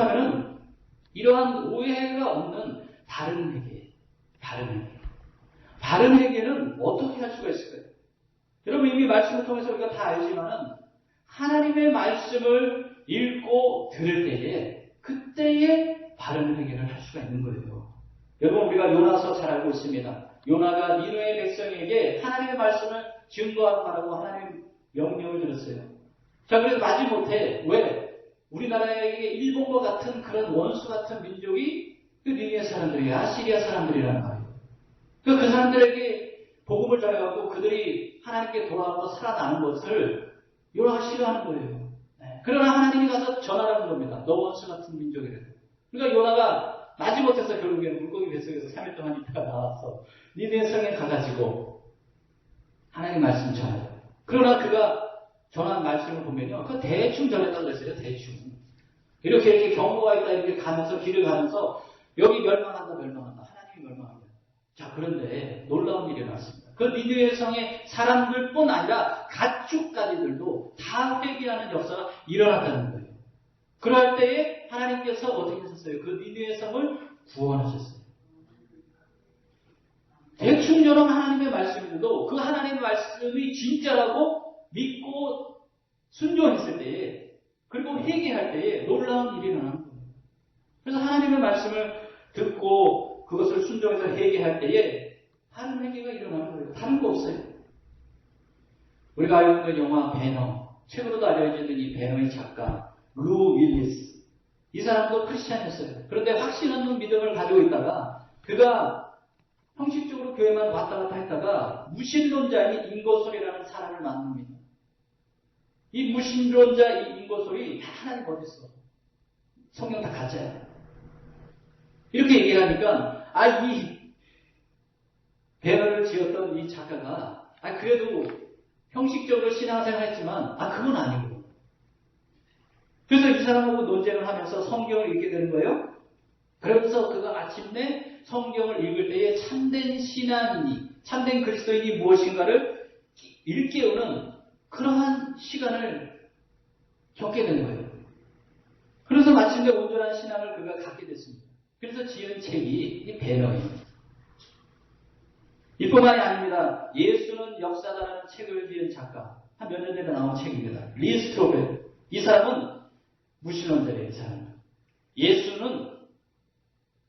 그렇다면은 이러한 오해가 없는 바른 회개, 바른 회개. 바른 회개는 어떻게 할 수가 있을까요? 여러분 이미 말씀을 통해서 우리가 다 알지만은 하나님의 말씀을 읽고 들을 때에 그때에 바른 회개를 할 수가 있는 거예요. 여러분 우리가 요나서 잘 알고 있습니다. 요나가 니누의 백성에게 하나님의 말씀을 증거하고 가라고 하나님 명령을 들었어요. 자 그래서 마지못해 왜 우리나라에게 일본과 같은 그런 원수 같은 민족이 그 니누의 사람들이야 아시리아 사람들이라는 말이에요. 그, 그 사람들에게 복음을 전해갖고 그들이 하나님께 돌아가고 살아나는 것을 요나가 싫어하는 거예요. 네. 그러나 하나님이 가서 전하라는 겁니다. 너 원수 같은 민족이라도. 그러니까 요나가 마지못해서 결국에는 물고기 뱃속에서 3일 동안 있다가 나와서 니네 성에 가가지고 하나님 말씀 전해요. 그러나 그가 전한 말씀을 보면요. 그 대충 전했다고 그랬어요. 대충. 이렇게 이렇게 경고가 있다 이렇게 가면서 길을 가면서 여기 멸망한다 멸망한다. 하나님이 멸망한다. 자 그런데 놀라운 일이 났습니다. 그 니누의 성의 사람들뿐 아니라 가축까지들도 다 회개하는 역사가 일어났다는 거예요. 그럴 때에 하나님께서 어떻게 하셨어요? 그 니누의 성을 구원하셨어요. 대충 여러 하나님의 말씀인데도 그 하나님의 말씀이 진짜라고 믿고 순종했을 때에 그리고 회개할 때에 놀라운 일이 일어나는 거예요. 그래서 하나님의 말씀을 듣고 그것을 순종해서 회개할 때에 다른 회개가 일어나는 거예요. 다른 거 없어요. 우리가 알고 있는 영화 배너, 최근에도 알려져 있는 이 배너의 작가 루 윌리스. 이 사람도 크리스찬이었어요. 그런데 확신 없는 믿음을 가지고 있다가 그가 형식적으로 교회만 왔다 갔다 했다가 무신론자인 인거솔이라는 사람을 만납니다. 이 무신론자 이 인거솔이 다 하나님 있어? 성경 다 가짜야. 이렇게 얘기를 하니까 아 이 배너를 지었던 이 작가가 아 그래도 형식적으로 신앙생활 했지만 아 그건 아니고 그래서 이 사람하고 논쟁을 하면서 성경을 읽게 되는 거예요. 그러면서 그가 마침내 성경을 읽을 때에 참된 신앙이니 참된 그리스도인이 무엇인가를 일깨우는 그러한 시간을 겪게 되는 거예요. 그래서 마침내 온전한 신앙을 그가 갖게 됐습니다. 그래서 지은 책이 이 배너입니다. 이뿐만이 아닙니다. 예수는 역사다라는 책을 지은 작가. 한 몇 년 전에 나온 책입니다. 리스트로벨. 이 사람은 무신론자예요, 이 사람은. 예수는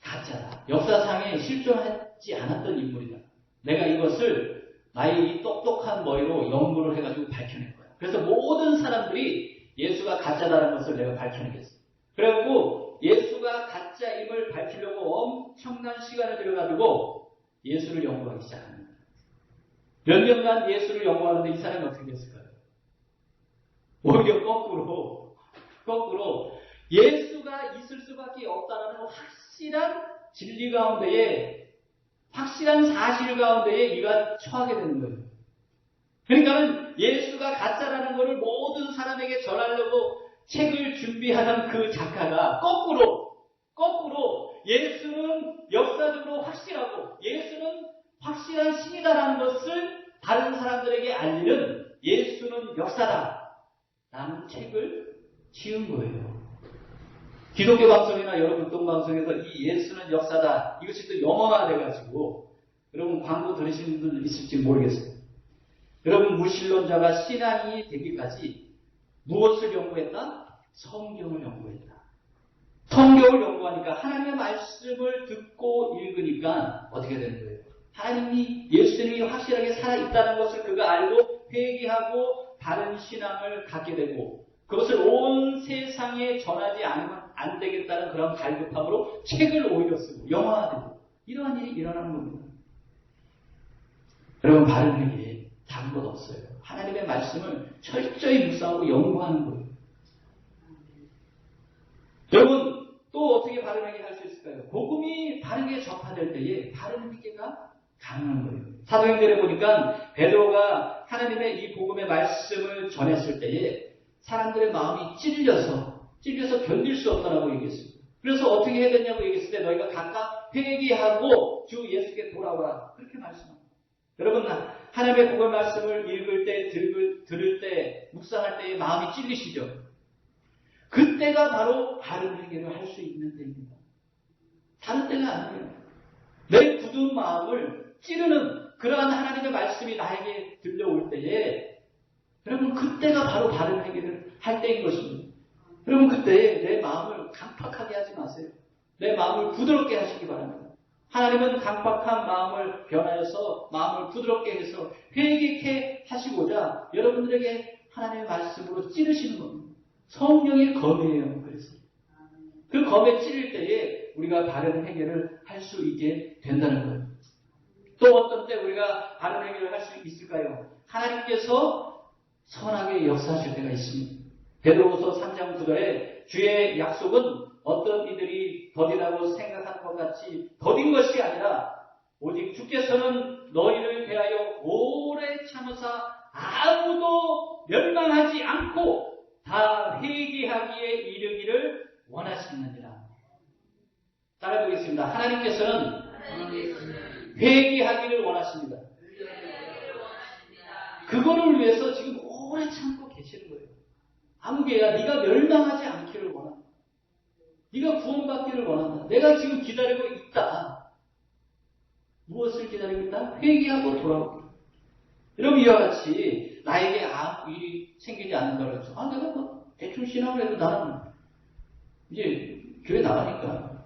가짜다. 역사상에 실존하지 않았던 인물이다. 내가 이것을 나의 이 똑똑한 머리로 연구를 해가지고 밝혀낼 거야. 그래서 모든 사람들이 예수가 가짜다라는 것을 내가 밝혀내겠어. 그래갖고 예수가 가짜임을 밝히려고 엄청난 시간을 들여가지고 예수를 연구하기 시작합니다. 몇 년간 예수를 연구하는데 이 사람이 어떻게 됐을까요? 오히려 거꾸로, 거꾸로 예수가 있을 수밖에 없다는 확실한 진리 가운데에, 확실한 사실 가운데에 이가 처하게 되는 거예요. 그러니까는 예수가 가짜라는 것을 모든 사람에게 전하려고 책을 준비하는 그 작가가 거꾸로, 거꾸로 예수는 역사적으로 확실하고 예수는 확실한 신이다라는 것을 다른 사람들에게 알리는 예수는 역사다. 라는 책을 지은 거예요. 기독교 방송이나 여러 극동 방송에서 이 예수는 역사다. 이것이 또 영어화돼가지고 여러분 광고 들으시는 분들 있을지 모르겠어요. 여러분 무신론자가 신앙이 되기까지 무엇을 연구했다? 성경을 연구했다. 성경을 연구하니까 하나님의 말씀을 듣고 읽으니까 어떻게 되는 거예요? 하나님이 예수님이 확실하게 살아있다는 것을 그가 알고 회개하고 다른 신앙을 갖게 되고 그것을 온 세상에 전하지 않으면 안 되겠다는 그런 갈급함으로 책을 오히려 쓰고 영화화되고 이러한 일이 일어나는 겁니다. 여러분 바른 회개 다른 것 없어요. 하나님의 말씀을 철저히 묵상하고 연구하는 거예요. 여러분 또 어떻게 바른 회개 할수 있을까요? 복음이 바르게 접화될 때에 바른 회개가 가능한 거예요. 사도행전에 보니까 베드로가 하나님의 이 복음의 말씀을 전했을 때에 사람들의 마음이 찔려서 찔려서 견딜 수 없다라고 얘기했습니다. 그래서 어떻게 해야 되냐고 얘기했을 때 너희가 각각 회개하고 주 예수께 돌아오라 그렇게 말씀합니다. 여러분 하나님의 복음 말씀을 읽을 때 들을, 들을 때 묵상할 때에 마음이 찔리시죠? 그때가 바로 바른 회개를 할 수 있는 때입니다. 다른 때가 아니에요. 내 굳은 마음을 찌르는 그러한 하나님의 말씀이 나에게 들려올 때에 여러분 그때가 바로 바른 회개를 할 때인 것입니다. 여러분 그때 내 마음을 강팍하게 하지 마세요. 내 마음을 부드럽게 하시기 바랍니다. 하나님은 강팍한 마음을 변하여서 마음을 부드럽게 해서 회개케 하시고자 여러분들에게 하나님의 말씀으로 찌르시는 겁니다. 성령의 검이에요. 그래서 그 검에 찌를 때에 우리가 바른 회개를 할수 있게 된다는 거예요. 또 어떤 때 우리가 바른 회개를 할수 있을까요? 하나님께서 선하게 역사하실 때가 있습니다. 베드로후서 3장 9절에 주의 약속은 어떤 이들이 더디라고 생각하는 것 같이 더딘 것이 아니라 오직 주께서는 너희를 대하여 오래 참으사 아무도 멸망하지 않고 다 회개하기에 이르기를 원하시느니라. 따라해보겠습니다. 하나님께서는 회개하기를 원하십니다. 그거를 위해서 지금 오래 참고. 아무개야 네가 멸망하지 않기를 원한다. 네가 구원받기를 원한다. 내가 지금 기다리고 있다. 무엇을 기다리고 있다? 회개하고 돌아오기. 여러분 이와 같이 나에게 아무 일이 생기지 않는 거를 아 내가 뭐 대충 신앙을 해도 나는 이제 교회 나가니까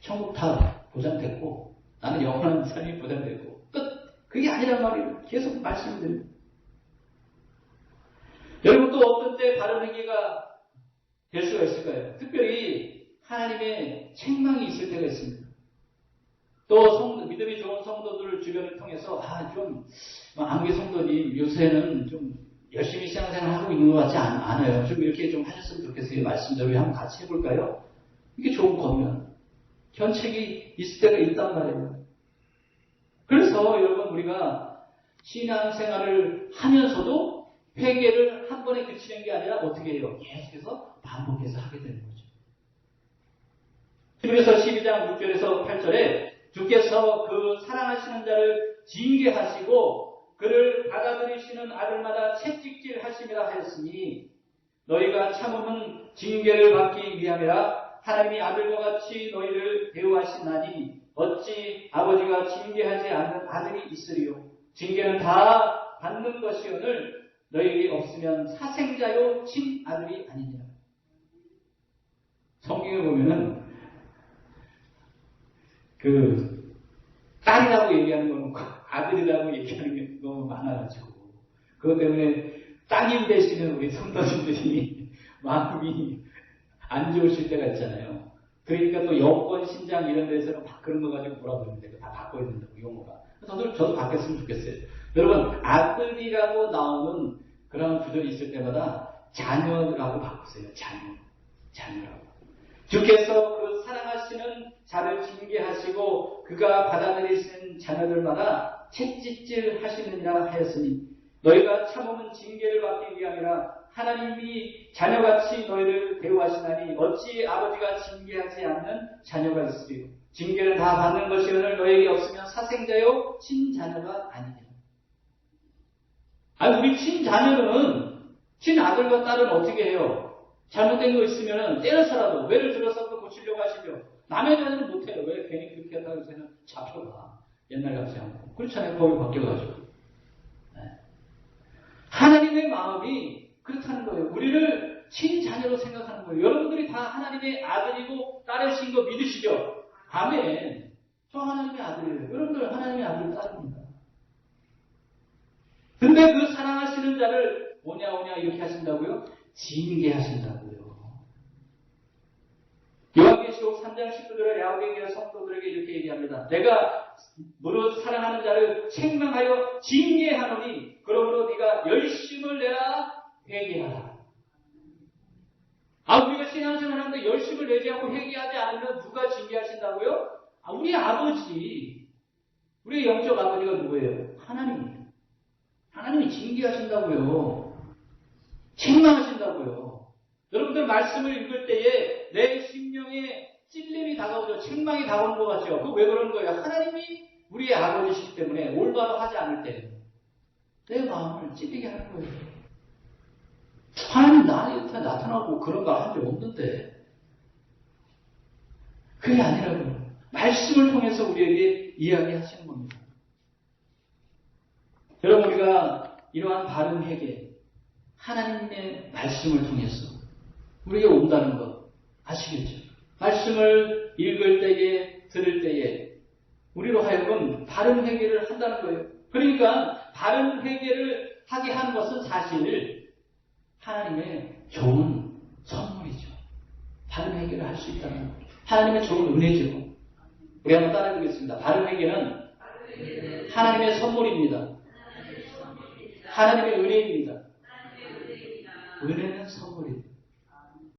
천국 다 보장됐고 나는 영원한 삶이 보장됐고 끝. 그게 아니란 말이에요. 계속 말씀드립니다. 여러분 또 어떤 때 바른 회개가 될 수가 있을까요? 특별히 하나님의 책망이 있을 때가 있습니다. 또 성, 믿음이 좋은 성도들 주변을 통해서 아좀 뭐 아무리 성도님 요새는 좀 열심히 신앙생활 하고 있는 것 같지 않, 않아요. 좀 이렇게 좀 하셨으면 좋겠어요. 말씀대로 한번 같이 해볼까요? 이게 좋은 거면 견책이 있을 때가 있단 말이에요. 그래서 여러분 우리가 신앙생활을 하면서도 회개를 한 번에 그치는 게 아니라 어떻게 해요? 계속해서 반복해서 하게 되는 거죠. 그래서 12장 6절에서 8절에 주께서 그 사랑하시는 자를 징계하시고 그를 받아들이시는 아들마다 채찍질 하심이라 하였으니 너희가 참으면 징계를 받기 위함이라 하나님이 아들과 같이 너희를 대우하시나니 어찌 아버지가 징계하지 않는 아들이 있으리요 징계는 다 받는 것이오늘 너희에게 없으면 사생자요 친아들이 아니니라 성경에 보면은 그 딸이라고 얘기하는 거는 아들이라고 얘기하는 게 너무 많아가지고 그것 때문에 따님 되시는 우리 성도님들이 마음이 안 좋으실 때가 있잖아요. 그러니까 또 여권 신장 이런 데서는 바꾸는 거 가지고 뭐라 그러는데 다 바꿔야 된다고 용어가. 저도 저도 바뀌었으면 좋겠어요. 여러분 아들이라고 나오는 그런 구절이 있을 때마다 자녀라고 바꾸세요. 자녀, 자녀라고. 주께서 그 사랑하시는 자를 징계하시고 그가 받아들이시는 자녀들마다 채찍질 하시느니라 하였으니 너희가 참으면 징계를 받기 위함이라 하나님이 자녀같이 너희를 대우하시나니 어찌 아버지가 징계하지 않는 자녀가 있으리요 징계를 다 받는 것이 오늘 너에게 없으면 사생자요 친자녀가 아니니라 아니 우리 친자녀는 친아들과 딸은 어떻게 해요? 잘못된 거 있으면 때려서라도 왜를 들어서 고치려고 하시죠. 남의 자녀는 못해요. 왜 괜히 그렇게 한다고 해서는 잡혀가. 옛날 같지 않고. 그렇잖아요. 법이 바뀌어가지고. 네. 하나님의 마음이 그렇다는 거예요. 우리를 친자녀로 생각하는 거예요. 여러분들이 다 하나님의 아들이고 딸이신 거 믿으시죠? 아멘. 저 하나님의 아들이에요. 여러분들 하나님의 아들 딸입니다. 근데 그 사랑하시는 자를 오냐 오냐 이렇게 하신다고요? 징계하신다고요. 요한계시록 3장 19절에 야곱에 계한 성도들에게 이렇게 얘기합니다. 내가 무릇 사랑하는 자를 책망하여 징계하노니 그러므로 네가 열심을 내라 회개하라. 아 우리가 신앙생활 하는데 열심을 내지 않고 회개하지 않으면 누가 징계하신다고요? 아 우리 아버지 우리 영적 아버지가 누구예요? 하나님입니다. 하나님이 징계하신다고요. 책망하신다고요. 여러분들 말씀을 읽을 때에 내 심령에 찔림이 다가오죠. 책망이 다가오는 것 같죠. 그 왜 그러는 거예요? 하나님이 우리의 아버지시기 때문에 올바로 하지 않을 때 내 마음을 찔리게 하는 거예요. 하나님 나한테 나타나고 그런 거 한 적 없는데. 그게 아니라고요. 말씀을 통해서 우리에게 이야기하시는 겁니다. 여러분, 우리가 이러한 바른 회개, 하나님의 말씀을 통해서 우리에게 온다는 것 아시겠죠? 말씀을 읽을 때에, 들을 때에 우리로 하여금 바른 회개를 한다는 거예요. 그러니까 바른 회개를 하게 하는 것은 사실 하나님의 좋은 선물이죠. 바른 회개를 할 수 있다는 것. 하나님의 좋은 은혜죠. 우리 한번 따라해 보겠습니다. 바른 회개는 하나님의 선물입니다. 하나님의 은혜입니다. 은혜는 선물입니다.